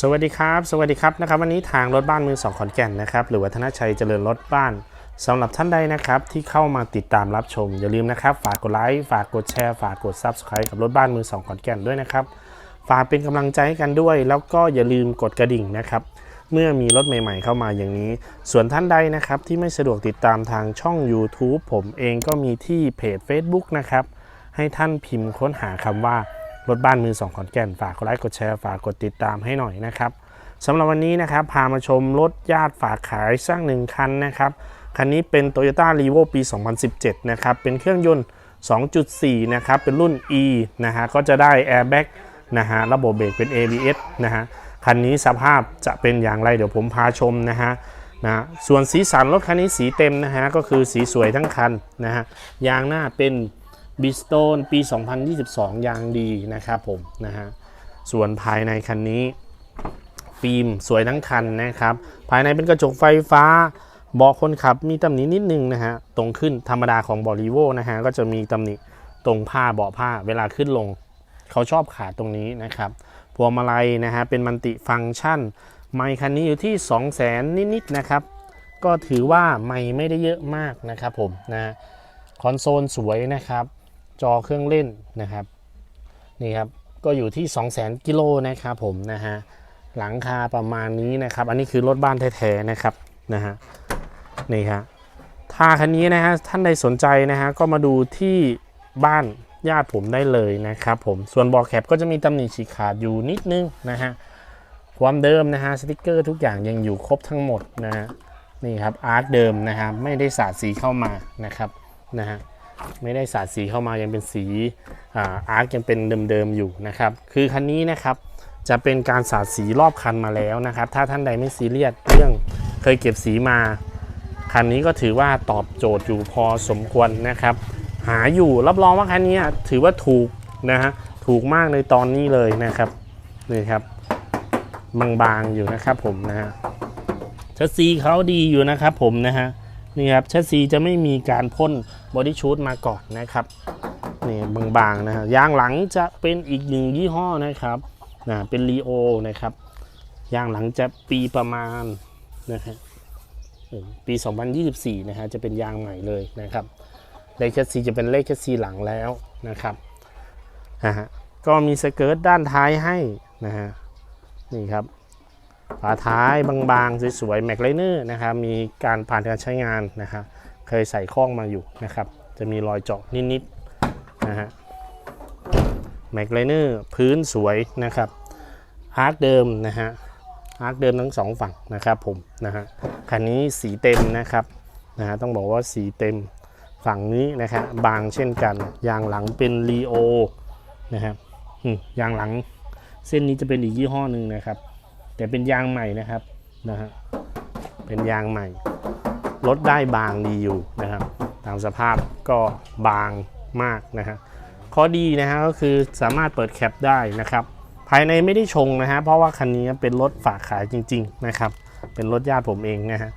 สวัสดีครับ สวัสดีครับนะครับ วันนี้ทางรถบ้านมือสองขอนแก่นนะครับหรือวัฒนชัยเจริญรถบ้านสำหรับท่านใดนะครับที่เข้ามาติดตามรับชม อย่าลืมนะครับฝากกดไลค์ฝากกดแชร์ฝากกด Subscribe กับรถบ้านมือสองขอนแก่นด้วยนะครับฝากเป็นกำลังใจให้กันด้วย แล้วก็อย่าลืมกดกระดิ่งนะครับเมื่อมีรถใหม่ๆเข้ามาอย่างนี้ ส่วนท่านใดนะครับที่ไม่สะดวกติดตามทางช่อง YouTube ผมเองก็มีที่เพจ Facebook นะครับให้ท่านพิมพ์ค้นหาคำว่า รถบ้านมือสองขอนแก่นฝากกดไลค์กดแชร์ฝากกดติดตามให้หน่อยนะครับสำหรับวันนี้นะครับพามาชมรถญาติฝากขายสร้างหนึ่งคันนะครับ คันนี้เป็น Toyota r e v o ปี 2017 นะครับ เป็นเครื่องยนต์ 2.4 นะครับ เป็นรุ่น E นะฮะก็จะได้ Airbag นะฮะระบบเบรกเป็น ABS นะฮะคันนี้สภาพจะเป็นอย่างไรเดี๋ยวผมพาชมนะฮะนะส่วนสีสันรถคันนี้สีเต็มนะฮะก็คือสีสวยทั้งคันนะฮะยางหน้าเป็น บิสโตนปี 2022 ยางดีนะครับผมนะฮะส่วนภายในคันนี้ฟิล์มสวยทั้งคันนะครับ ภายในเป็นกระจกไฟฟ้าเบาะคนขับมีตำหนินิดนึงนะฮะ ตรงขึ้นธรรมดาของบอลีโวนะฮะ ก็จะมีตำหนิตรงผ้าเบาะผ้าเวลาขึ้นลง เขาชอบขาดตรงนี้นะครับพวงมาลัยนะฮะ เป็นมันติฟังก์ชัน ไมค์คันนี้อยู่ที่ 2 0 0แสนนิดๆนะครับ ก็ถือว่าไม่ไม่ได้เยอะมากนะครับผมนะคอนโซลสวยนะครับ จอเครื่องเล่นนะครับนี่ครับก็อยู่ที่ 2 0 0แสนกิโลนะครับผมนะฮะหลังคาประมาณนี้นะครับ อันนี้คือรถบ้านแท้ๆนะครับนะฮะนี่ฮะถ้าคันนี้นะฮะท่านใดสนใจนะฮะก็มาดูที่บ้านญาติผมได้เลยนะครับผมส่วนบอกแคปก็จะมีตำหนิฉีกขาดอยู่นิดนึงนะฮะความเดิมนะฮะสติกเกอร์ทุกอย่างยังอยู่ครบทั้งหมดนะฮะนี่ครับอาร์คเดิมนะฮะไม่ได้สาดสีเข้ามานะครับนะฮะ ไม่ได้สาดสีเข้ามายังเป็นสีอาร์คยังเป็นเดิมๆอยู่นะครับ คือคันนี้นะครับจะเป็นการสาดสีรอบคันมาแล้วนะครับ ถ้าท่านใดไม่ซีเรียสเรื่องเคยเก็บสีมา คันนี้ก็ถือว่าตอบโจทย์อยู่พอสมควรนะครับ หาอยู่รับรองว่าคันนี้ถือว่าถูกนะฮะถูกมากในตอนนี้เลยนะครับนี่ครับบางๆอยู่นะครับผมนะฮะชัสซีเขาดีอยู่นะครับผมนะฮะ นี่ครับชัสซีจะไม่มีการพ่นบอดี้ชูดมาก่อนนะครับนี่บางๆนะฮะยางหลังจะเป็นอีกหนึ่งยี่ห้อนะครับนะเป็นรีโอนะครับยางหลังจะปีประมาณนะฮะเออปี 2024 นะฮะจะเป็นยางใหม่เลยนะครับเลขแคสซีจะเป็นเลขแคสซีหลังแล้วนะครับนะฮะก็มีสเกิร์ตด้านท้ายให้นะฮะนี่ครับ ฝาท้ายบางๆ สวยๆแม็กไลเนอร์นะครับมีการผ่านการใช้งานนะครับเคยใส่ข้องมาอยู่นะครับ จะมีรอยเจาะนิดๆนะฮะแม็กไลเนอร์พื้นสวยนะครับอาร์คเดิมนะฮะอาร์คเดิมทั้งสองฝั่งนะครับผมนะฮะคันนี้สีเต็มนะครับนะฮะต้องบอกว่าสีเต็มฝั่งนี้นะครับบางเช่นกันยางหลังเป็นรีโอนะครับยางหลังเส้นนี้จะเป็นอีกยี่ห้อหนึ่งนะครับ แต่เป็นยางใหม่นะครับนะฮะเป็นยางใหม่รถได้บางดีอยู่นะครับตามสภาพก็บางมากนะฮะข้อดีนะฮะก็คือสามารถเปิดแคปได้นะครับ ภายในไม่ได้ชงนะฮะเพราะว่าคันนี้เป็นรถฝากขายจริง ๆนะครับ เป็นรถญาติผมเองนะฮะ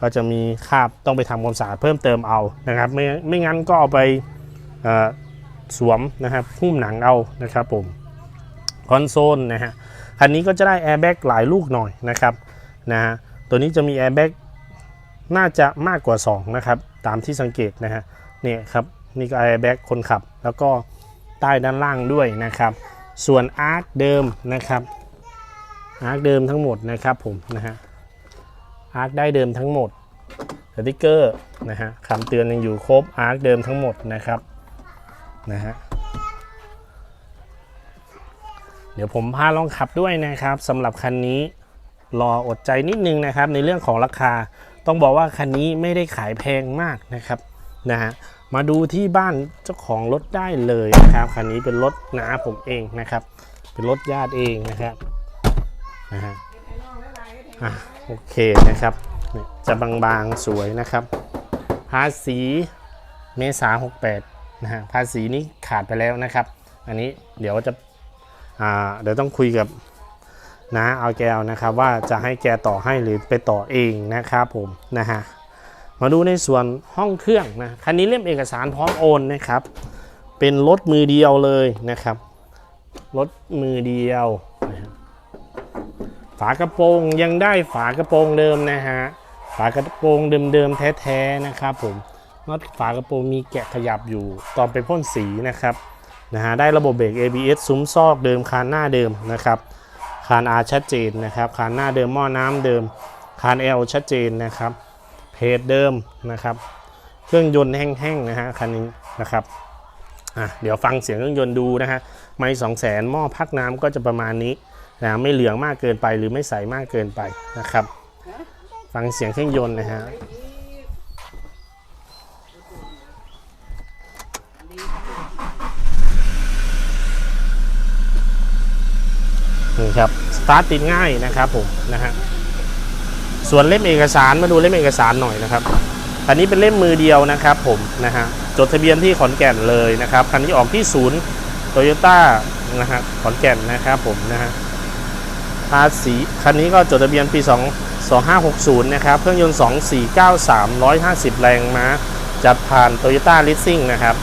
ก็จะมีคราบต้องไปทำความสะอาดเพิ่มเติมเอานะครับ ไม่ไม่งั้นก็เอาไปสวมนะครับหุ้มหนังเอานะครับผมคอนโซลนะฮะ คันนี้ก็จะได้แอร์แบ็กหลายลูกหน่อยนะครับนะฮะตัวนี้จะมีแอร์แบ็กน่าจะมากกว่า 2 นะครับ ตามที่สังเกตนะฮะเนี่ยครับนี่ก็แอร์แบ็กคนขับ แล้วก็ใต้ด้านล่างด้วยนะครับ ส่วนอาร์คเดิมนะครับอาร์คเดิมทั้งหมดนะครับผมนะฮะอาร์คได้เดิมทั้งหมดสติกเกอร์นะฮะคำเตือนยังอยู่ครบอาร์คเดิมทั้งหมดนะครับนะฮะ เดี๋ยวผมพาลองขับด้วยนะครับสำหรับคันนี้รออดใจนิดนึงนะครับ ในเรื่องของราคาต้องบอกว่าคันนี้ไม่ได้ขายแพงมากนะครับนะฮะมาดูที่บ้านเจ้าของรถได้เลยนะครับคันนี้เป็นรถน้าผมเองนะครับ เป็นรถญาติเองนะครับนะฮะอะโอเคนะครับเนี่ยจะบางๆสวยนะครับ ภาษีเมษา68นะฮะภาษีนี้ขาดไปแล้วนะครับ อันนี้เดี๋ยวจะ เดี๋ยวต้องคุยกับน้าเอาแกวนะครับว่าจะให้แกต่อให้หรือไปต่อเองนะครับผมนะฮะมาดูในส่วนห้องเครื่องนะคันนี้เล่มเอกสารพร้อมโอนนะครับ เป็นรถมือเดียวเลยนะครับรถมือเดียว ฝากระโปรงยังได้ฝากระโปรงเดิมนะฮะฝากระโปรงเดิมๆแท้ๆนะครับผมน็อตฝากระโปรงมีแกะขยับอยู่ตอนไปพ่นสีนะครับ นะฮะได้ระบบเบรก ABS ซุ้มซอกเดิมคานหน้าเดิมนะครับคาน R ชัดเจนนะครับคานหน้าเดิมหม้อน้ำเดิมคาน L ชัดเจนนะครับเพจเดิมนะครับ เครื่องยนต์แห้งๆนะฮะคันนี้นะครับอะเดี๋ยวฟังเสียงเครื่องยนต์ดูนะฮะไม่สองแสนหม้อพักน้ำก็จะประมาณนี้นะไม่เหลืองมากเกินไปหรือไม่ใสมากเกินไปนะครับ ฟังเสียงเครื่องยนต์นะฮะ นี่ครับสตาร์ทติดง่ายนะครับผมนะฮะส่วนเล่มเอกสารมาดูเล่มเอกสารหน่อยนะครับอันนี้เป็นเล่มมือเดียวนะครับผมนะฮะจดทะเบียนที่ขอนแก่นเลยนะครับคันนี้ออกที่ศูนย์โตโยต้านะฮะขอนแก่นนะครับผมนะฮะภาษีคันนี้ก็จดทะเบียนปี 2 2560 นะครับ เครื่องยนต์ 2493 150 แรงม้า จัดผ่าน Toyota Leasing นะครับ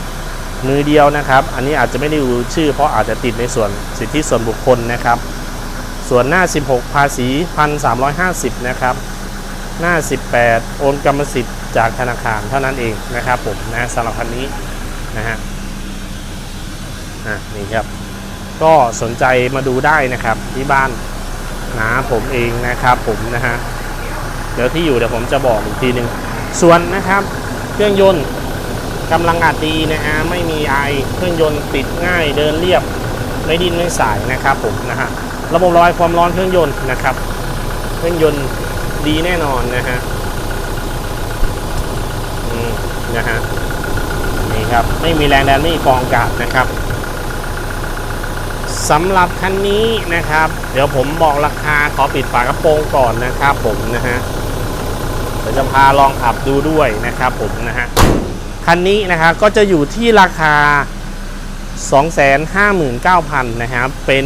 มือเดียวนะครับ อันนี้อาจจะไม่ได้ดูชื่อเพราะอาจจะติดในส่วนสิทธิส่วนบุคคลนะครับ ส่วนหน้า 16 ภาษี 1,350 นะครับ หน้า 18 โอนกรรมสิทธิ์จากธนาคารเท่านั้นเองนะครับผมนะสำหรับคันนี้นะฮะอะนี่ครับ ก็สนใจมาดูได้นะครับที่บ้านนะผมเองนะครับผมนะฮะเดี๋ยวที่อยู่เดี๋ยวผมจะบอกอีกทีหนึ่งส่วนนะครับ เครื่องยนต์กำลังอัดดีนะฮะไม่มีไอเครื่องยนต์ติดง่ายเดินเรียบไม่ดิ้นไม่สายนะครับผมนะฮะ ระบบระบายความร้อนเครื่องยนต์นะครับ เครื่องยนต์ดีแน่นอนนะฮะอืมนะฮะนี่ครับไม่มีแรงดันไม่มีฟองอากาศนะครับสำหรับคันนี้นะครับ เดี๋ยวผมบอกราคาขอปิดฝากระโปรงก่อนนะครับ ผมนะฮะเดี๋ยวจะพาลองขับดูด้วยนะครับ ผมนะฮะคันนี้นะครับก็จะอยู่ที่ราคา 259,000นะครับเป็น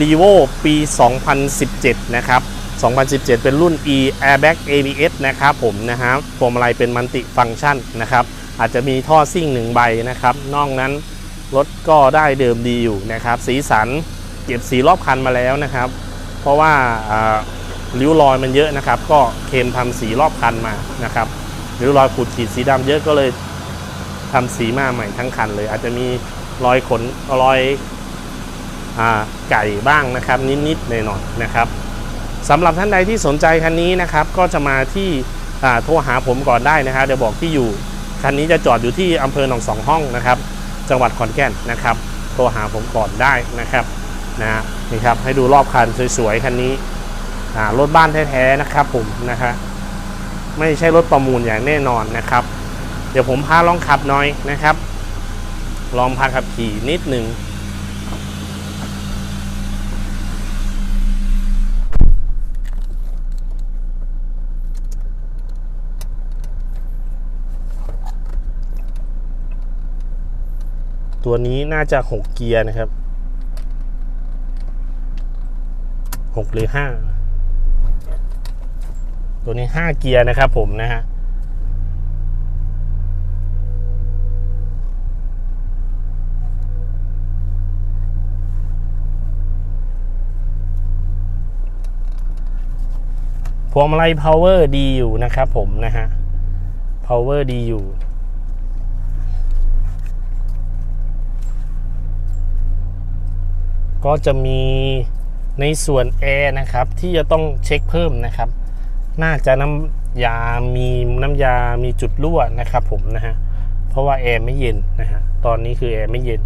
r e v o ปี 2017 นะครับ 2017 เป็นรุ่น e airbag abs นะครับผมนะฮะพวงมาลัยเป็นมัลติฟังก์ชันนะครับ อาจจะมีท่อซิ่งหนึ่งใบนะครับ นอกนั้นรถก็ได้เดิมดีอยู่นะครับ สีสันเก็บสีรอบคันมาแล้วนะครับ เพราะว่าริ้วรอยมันเยอะนะครับ ก็เคนทำสีรอบคันมานะครับริ้วรอยขูดขีดสีดำเยอะก็เลยทำสีมาใหม่ทั้งคันเลย อาจจะมีรอยขนรอย ไก่บ้างนะครับ นิดๆหน่อยๆนะครับสำหรับท่านใดที่สนใจคันนี้นะครับ ก็จะมาที่โทรหาผมก่อนได้นะครับเดี๋ยวบอกที่อยู่คันนี้จะจอดอยู่ที่อำเภอหนองสองห้องนะครับ จังหวัดขอนแก่นนะครับ โทรหาผมก่อนได้นะครับนะนี่ครับให้ดูรอบคันสวยๆคันนี้รถบ้านแท้ๆนะครับผมนะฮะไม่ใช่รถประมูลอย่างแน่นอนนะครับ เดี๋ยวผมพาลองขับหน่อยนะครับ ลองพาขับขี่นิดหนึ่ง ตัวนี้น่าจะ 6 เกียร์นะครับ 6 หรือ 5 ตัวนี้ 5 เกียร์นะครับผมนะฮะพวงมาลัย power ดีอยู่นะครับผมนะฮะ power ดีอยู่ ก็จะมีในส่วนแอร์นะครับ ที่จะต้องเช็คเพิ่มนะครับ น่าจะน้ำยามีน้ำยามีจุดรั่วนะครับผมนะฮะเพราะว่าแอร์ไม่เย็นนะฮะตอนนี้คือแอร์ไม่เย็น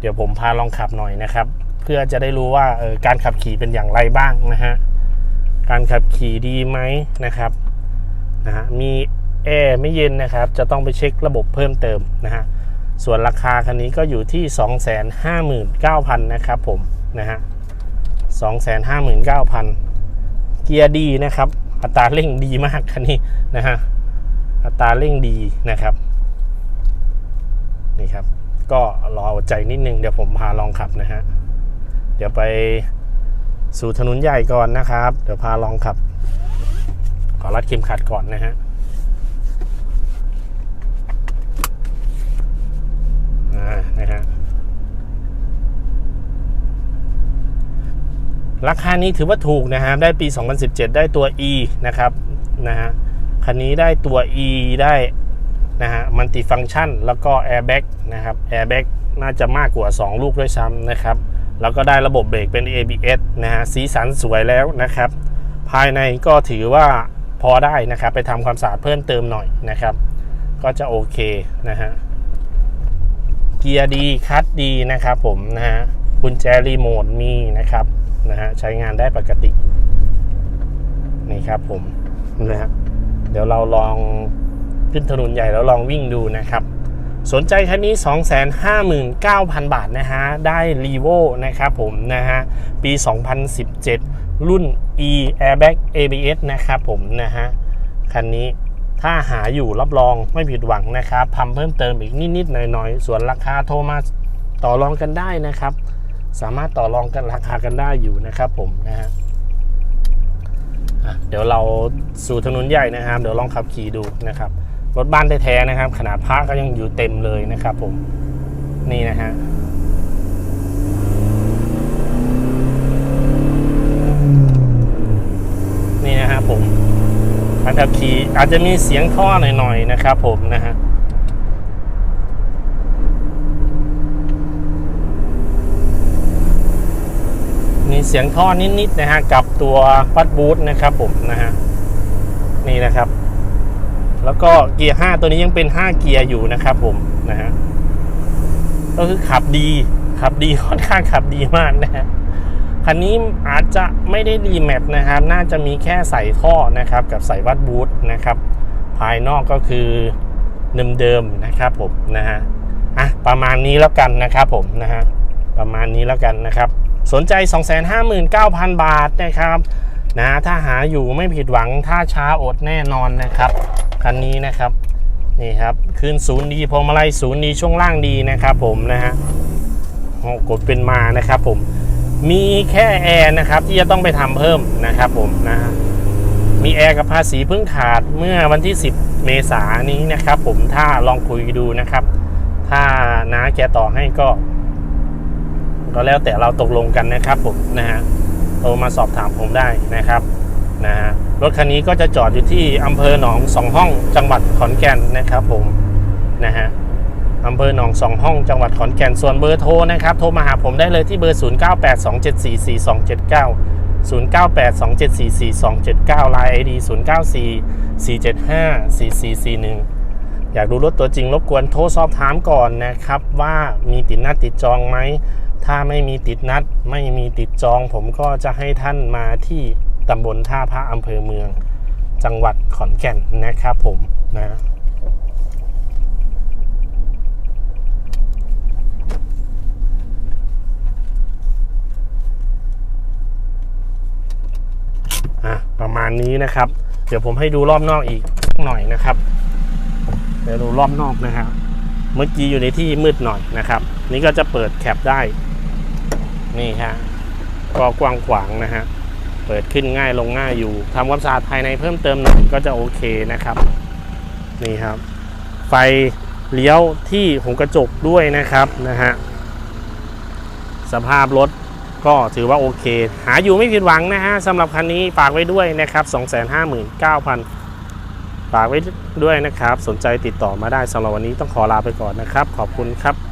เดี๋ยวผมพาลองขับหน่อยนะครับ เพื่อจะได้รู้ว่าออการขับขี่เป็นอย่างไรบ้างนะฮะ การขับขี่ดีไหมนะครับนะฮะมีแอร์ไม่เย็นนะครับ จะต้องไปเช็คระบบเพิ่มเติมนะฮะส่วนราคาคันนี้ก็อยู่ที่ 259,000นะครับผมนะฮะ259,000 เกียร์ดีนะครับ อัตราเร่งดีมากคันนี้นะฮะอัตราเร่งดีนะครับนี่ครับ ก็รอใจนิดนึงเดี๋ยวผมพาลองขับนะฮะเดี๋ยวไป สู่ถนนใหญ่ก่อนนะครับ เดี๋ยวพาลองขับ ขอรัดเข็มขัดก่อนนะฮะนะฮะราคานี้ถือว่าถูกนะฮะ ได้ปี 2017 ได้ตัว e นะครับ นะฮะ คันนี้ได้ตัว e ได้นะฮะ มันติฟังก์ชัน แล้วก็แอร์เบรกนะครับแอร์เบรกน่าจะมากกว่า 2 ลูกด้วยซ้ำนะครับ แล้วก็ได้ระบบเบรกเป็น ABS นะฮะสีสันสวยแล้วนะครับ ภายในก็ถือว่าพอได้นะครับ ไปทำความสะอาดเพิ่มเติมหน่อยนะครับ ก็จะโอเคนะฮะเกียร์ดีคัดดีนะครับผมนะฮะกุญแจรีโมทมีนะครับนะฮะใช้งานได้ปกตินี่ครับผมนะฮะเดี๋ยวเราลองขึ้นถนนใหญ่แล้วลองวิ่งดูนะครับ สนใจคันนี้ 259,000 บาทนะฮะ ได้รีโวนะครับผมนะฮะ ปี 2017 รุ่น e airbag abs นะครับผมนะฮะ คันนี้ถ้าหาอยู่รับรองไม่ผิดหวังนะครับทำเพิ่มเติมอีกนิดๆหน่อยๆ ส่วนราคาโทรมาต่อรองกันได้นะครับ สามารถต่อรองกันราคากันได้อยู่นะครับผมนะฮะอะเดี๋ยวเราสู่ถนนใหญ่นะครับ เดี๋ยวลองขับขี่ดูนะครับ รถบ้านแท้ๆนะครับ ขนาดพระก็ยังอยู่เต็มเลยนะครับ ผมนี่นะฮะนี่นะครับผมการขับขี่อาจจะมีเสียงท่อหน่อยๆนะครับ ผมนะฮะมีเสียงท่อนิดๆนะฮะกับตัวฟัดบูทนะครับ ผมนะฮะนี่นะครับ แล้วก็เกียร์ 5 ตัวนี้ยังเป็น 5 เกียร์อยู่นะครับผมนะฮะก็คือขับดีขับดีค่อนข้างขับดีมากนะฮะคันนี้อาจจะไม่ได้รีแมปนะครับ น่าจะมีแค่ใส่ท่อนะครับ กับใส่วัดบูทนะครับ ภายนอกก็คือเดิมๆนะครับผมนะฮะอะประมาณนี้แล้วกันนะครับผมนะฮะประมาณนี้แล้วกันนะครับ สนใจ 259,000 บาทนะครับนะถ้าหาอยู่ไม่ผิดหวังถ้าช้าอดแน่นอนนะครับ คันนี้นะครับนี่ครับคืนศูนย์ดีพวงมาลัยศูนย์ดีช่วงล่างดีนะครับผมนะฮะโอ้กดเป็นมานะครับผมมีแค่แอร์นะครับที่จะต้องไปทำเพิ่มนะครับผมนะฮะมีแอร์กับภาษีเพิ่งขาดเมื่อวันที่ 10 เมษายนนี้นะครับผมถ้าลองคุยดูนะครับ ถ้าน้าแกต่อให้ก็ ก็แล้วแต่เราตกลงกันนะครับผมนะฮะโทรมาสอบถามผมได้นะครับนะฮะ รถคันนี้ก็จะจอดอยู่ที่อำเภอหนองสองห้องจังหวัดขอนแก่นนะครับผมนะฮะอำเภอหนองสองห้องจังหวัดขอนแก่นส่วนเบอร์โทรนะครับ โทรมาหาผมได้เลยที่เบอร์ 0982744279 0982744279 Line ID 0944754441 อยากดูรถตัวจริงรบกวนโทรสอบถามก่อนนะครับว่ามีติดนัดติดจองไหม ถ้าไม่มีติดนัดไม่มีติดจอง ผมก็จะให้ท่านมาที่ ตำบลท่าพระอำเภอเมือง จังหวัดขอนแก่นนะครับผมนะประมาณนี้นะครับ เดี๋ยวผมให้ดูรอบนอกอีกสักหน่อยนะครับ เดี๋ยวดูรอบนอกนะครับเมื่อกี้อยู่ในที่มืดหน่อยนะครับ นี่ก็จะเปิดแคปได้ นี่ฮะก็กว้างขวางนะฮะ เปิดขึ้นง่ายลงง่ายอยู่ทำความสะอาดภายในเพิ่มเติมหน่อยก็จะโอเคนะครับ นี่ครับ ไฟเลี้ยวที่หัวกระจกด้วยนะครับนะฮะสภาพรถก็ถือว่าโอเค หาอยู่ไม่ผิดหวังนะฮะสำหรับคันนี้ฝากไว้ด้วยนะครับ 259,000 ฝากไว้ด้วยนะครับ สนใจติดต่อมาได้สำหรับวันนี้ต้องขอลาไปก่อนนะครับ ขอบคุณครับ